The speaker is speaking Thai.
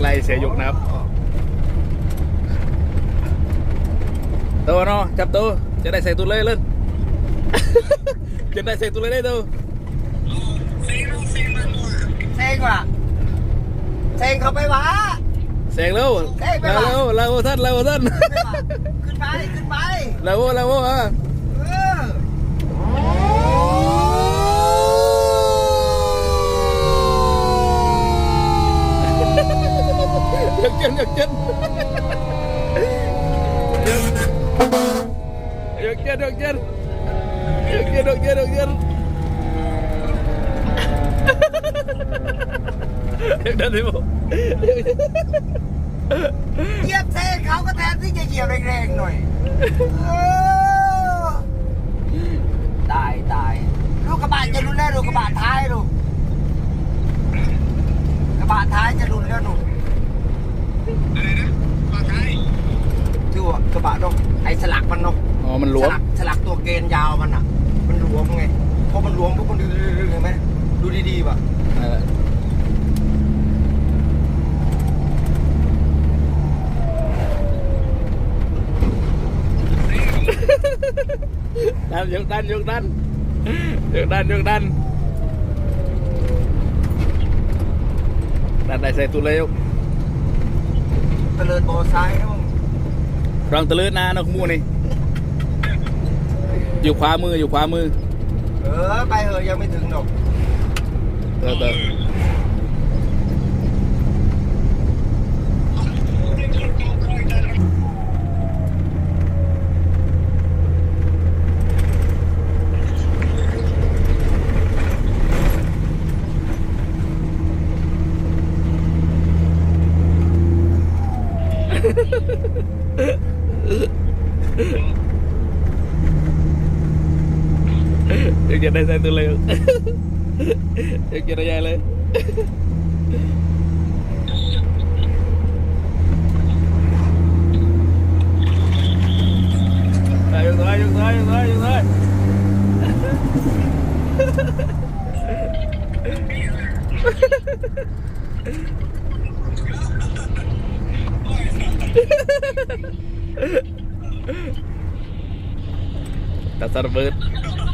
ไล่เสียยุกนะครับตัวเนาะจับตัวจะได้ใส่ตัวเลยเล่นจะได้ใส่ตัวเลยได้ตัวเซ็งว่ะเซ็งเขาไปวะเสียงเร็วเอ้ยไปเร็ว่ะวเร็วท่านเร็วท่านขึ้นไปขึ้นไปเร็วเร็วอะ เออ อยากเจ็นอยากเจ็นอยากเจ็นอยากเจ็นอยากเจ็นอยากเจ็นอยากเจ็นอยากเดินดิบเหยียบเซ็งเขาก็แทนที่จะเหยียบแรงๆหน่อยตายตายลูกกระบะจะรุนแล้วลูกกระบะท้ายลูกกระบะท้ายจะรุนแล้วหนูที่ว่ากระ บะเนกไอ้สลักมันเนกอ๋อมันหลวสมลักสลักตัวเกณฑ์ยาวมันอะ มันหลวมไงพอมันหลวมพวกมันดูๆๆเห็นไหมดูดีๆป่ะเออดันยกดันยกดันยกดันยกดันดันได้ใส่ตัวเลยกตะเลิดโบซ้ายนะมึง รองตะลืดนะนกมูนี่ อยู่ขวามืออยู่ขวามือ เออ ไปเหอะยังไม่ถึงหรอกเออเออ อยากจะได้ใส่ตัวเลยอยากจะได้ใหญ่